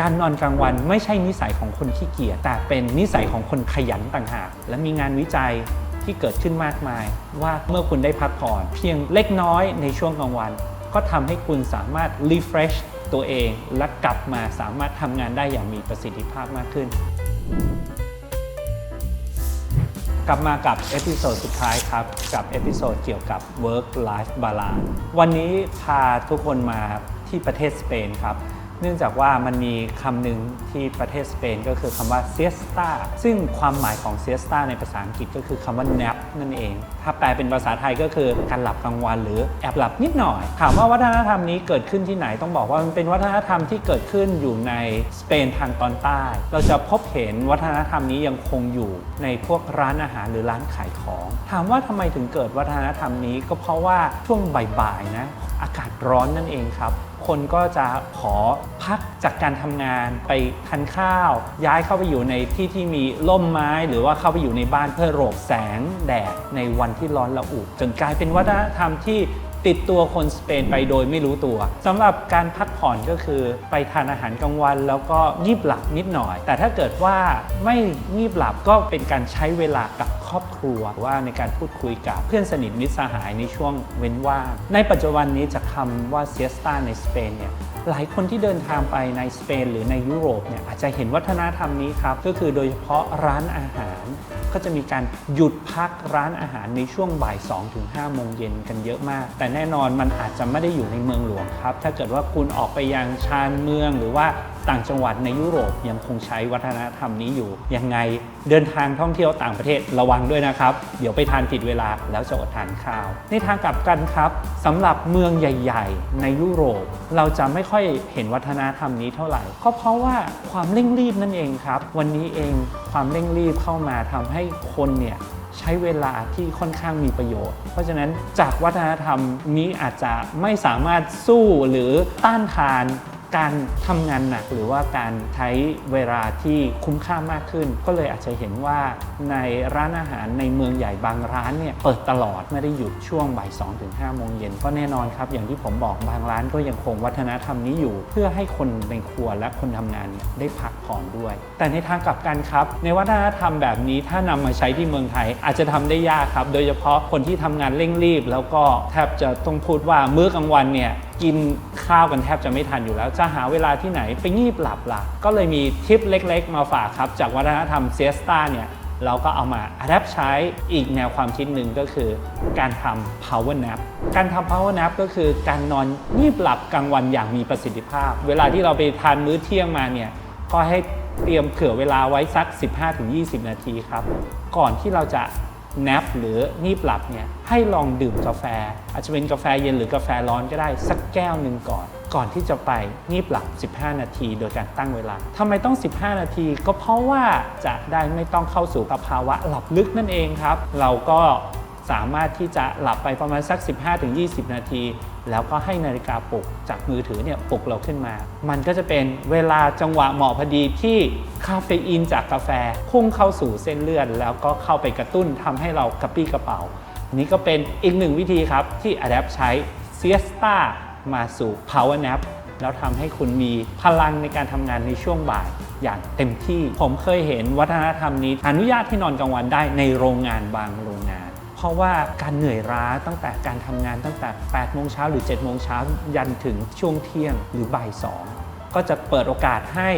การนอนกลางวันไม่ใช่นิสัยของคนขี้เกียจแต่เป็นนิสัยของคนขยันต่างหาก และมีงานวิจัยที่เกิดขึ้นมากมาย ว่าเมื่อคุณได้พักผ่อน เพียงเล็กน้อยในช่วงกลางวัน ก็ทำให้คุณสามารถ refresh ตัวเอง และกลับมาสามารถทำงานได้อย่างมีประสิทธิภาพมากขึ้น กลับมากับเอพิโซดสุดท้ายครับ กับเอพิโซดเกี่ยวกับ work life balance วันนี้พาทุกคนมาที่ประเทศสเปนครับ เนื่องจากว่ามันมีคำหนึ่งที่ประเทศสเปนก็คือคำว่า siesta ซึ่งความหมายของ siesta ในภาษาอังกฤษก็คือคำว่า nap นั่นเอง ถ้าแปลเป็นภาษาไทยก็คือการหลับกลางวันหรือแอบหลับนิดหน่อย ถามว่าวัฒนธรรมนี้เกิดขึ้นที่ไหนต้องบอกว่ามันเป็นวัฒนธรรมที่เกิดขึ้นอยู่ในสเปนทางตอนใต้ เราจะพบเห็นวัฒนธรรมนี้ยังคงอยู่ในพวกร้านอาหารหรือร้านขายของ ถามว่าทำไมถึงเกิดวัฒนธรรมนี้ก็เพราะว่าช่วงบ่ายๆนะอากาศร้อนนั่นเองครับ คนก็จะขอพักจากการทำงานไปทานข้าว ย้ายเข้าไปอยู่ในที่ที่มีร่มไม้ หรือว่าเข้าไปอยู่ในบ้านเพื่อหลบแสงแดดในวันที่ร้อนระอุจนกลายเป็นวัฒนธรรมที่ ติดตัวคนสเปนไปโดยไม่รู้ตัวสำหรับการพักผ่อนก็คือไปทานอาหารกลางวัน แล้วก็งีบหลับนิดหน่อย แต่ถ้าเกิดว่าไม่งีบหลับก็เป็นการใช้เวลากับครอบครัวว่าในการพูดคุยกับเพื่อนสนิทมิตรสหายในช่วงเว้นว่างในปัจจุบันนี้จากคำว่า siesta ในสเปนเนี่ยหลายคนที่เดินทางไปในสเปนหรือในยุโรปเนี่ยอาจจะเห็นวัฒนธรรมนี้ครับก็คือโดยเฉพาะร้านอาหาร ก็จะมีการหยุดพักร้านอาหารในช่วงบ่าย2ถึง5โมงเย็นกันเยอะมาก แต่แน่นอนมันอาจจะไม่ได้อยู่ในเมืองหลวงครับ ถ้าเกิดว่าคุณออกไปยังชานเมืองหรือว่า ต่างจังหวัดในยุโรปยังคงใช้วัฒนธรรมนี้อยู่ยังไงเดินทางท่องเที่ยวต่างประเทศระวังด้วยนะครับ เดี๋ยวไปทานผิดเวลาแล้วจะอดทานข้าว ในทางกลับกันครับสำหรับเมืองใหญ่ ๆ ในยุโรป เราจะไม่ค่อยเห็นวัฒนธรรมนี้เท่าไหร่ก็เพราะว่าความเร่งรีบนั่นเองครับ วันนี้เองความเร่งรีบเข้ามาทำให้คนเนี่ยใช้เวลาที่ค่อนข้างมีประโยชน์ เพราะฉะนั้นจากวัฒนธรรมนี้อาจจะไม่สามารถสู้หรือต้านทาน การทำงานหนักหรือว่าการใช้เวลาที่คุ้มค่ามากขึ้น ก็เลยอาจจะเห็นว่าในร้านอาหารในเมืองใหญ่บางร้านเนี่ยเปิดตลอดไม่ได้หยุดช่วงบ่าย2ถึง5โมงเย็นก็แน่นอนครับอย่างที่ผมบอกบางร้านก็ยังคงวัฒนธรรมนี้อยู่ เพื่อให้คนในครัวและคนทำงานเนี่ยได้พักผ่อนด้วย แต่ในทางกลับกันครับ ในวัฒนธรรมแบบนี้ถ้านำมาใช้ที่เมืองไทย อาจจะทำได้ยากครับ โดยเฉพาะคนที่ทำงานเร่งรีบ แล้วก็แทบจะต้องพูดว่ามื้อกลางวันเนี่ยกินข้าวกันแทบจะไม่ทันอยู่แล้วจะหาเวลาที่ไหนไปงีบหลับล่ะ ก็เลยมีทิปเล็กๆ มาฝากครับ จากวัฒนธรรมเซียสตาเนี่ยเราก็เอามาอัดแอปใช้อีกแนวความคิดหนึ่งก็คือการทำ power nap การทำ power nap ก็คือการนอนงีบหลับกลางวันอย่างมีประสิทธิภาพ เวลาที่เราไปทานมื้อเที่ยงมาเนี่ยก็ให้เตรียมเผื่อเวลาไว้สัก 15-20 นาทีครับ ก่อนที่เราจะ nap หรืองีบหลับเนี่ยให้ลองดื่มกาแฟ อาจจะเป็นกาแฟเย็นหรือกาแฟร้อนก็ได้สักแก้วหนึ่งก่อน ก่อนที่จะไปงีบหลับ 15 นาที โดยการตั้งเวลาทำไมต้อง 15 นาที ก็เพราะว่าจะได้ไม่ต้องเข้าสู่ภาวะหลับลึกนั่นเองครับ เราก็ สามารถที่จะหลับไปประมาณสัก 15-20 นาที แล้วก็ให้นาฬิกาปลุกจากมือถือเนี่ยปลุกเราขึ้นมา มันก็จะเป็นเวลาจังหวะเหมาะพอดีที่คาเฟอีนจากกาแฟพุ่งเข้าสู่เส้นเลือดแล้วก็เข้าไปกระตุ้นทำให้เรากระปี้กระเป๋า นี่ก็เป็นอีกหนึ่งวิธีครับที่ Adapt ใช้ Siesta มาสู่ Power Nap แล้วทำให้คุณมีพลังในการทำงานในช่วงบ่ายอย่างเต็มที่ ผมเคยเห็นวัฒนธรรมนี้อนุญาตให้นอนกลางวันได้ในโรงงานบางโรง เพราะว่าการเหนื่อยล้าตั้งแต่การทำงานตั้งแต่8โมงเช้าหรือ7โมงเช้ายันถึงช่วงเที่ยงหรือบ่าย2ก็จะเปิดโอกาสให้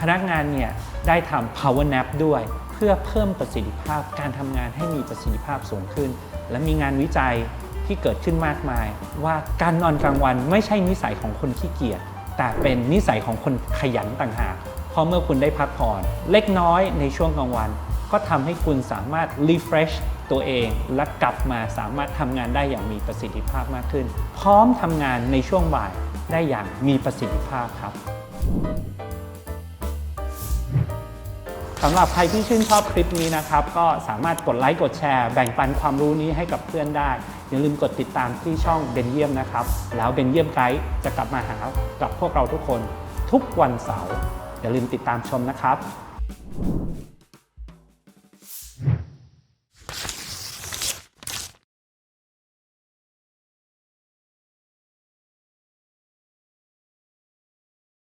พนักงานเนี่ยได้ทำ power nap ด้วย เพื่อเพิ่มประสิทธิภาพการทำงานให้มีประสิทธิภาพสูงขึ้น และมีงานวิจัยที่เกิดขึ้นมากมาย ว่าการนอนกลางวันไม่ใช่นิสัยของคนขี้เกียจแต่เป็นนิสัยของคนขยันต่างหากเพราะเมื่อคุณได้พักผ่อน เล็กน้อยในช่วงกลางวัน ก็ทำให้คุณสามารถ refresh ตัวเอง และกลับมาสามารถทำงานได้อย่างมีประสิทธิภาพมากขึ้น พร้อมทำงานในช่วงบ่ายได้อย่างมีประสิทธิภาพครับสำหรับใครที่ชื่นชอบคลิปนี้นะครับ ก็สามารถกดไลค์กดแชร์ แบ่งปันความรู้นี้ให้กับเพื่อนได้ อย่าลืมกดติดตามที่ช่องเบนเยี่ยมนะครับ แล้วเบนเยี่ยมไกด์จะกลับมาหากับพวกเราทุกคนทุกวันเสาร์อย่าลืมติดตามชมนะครับ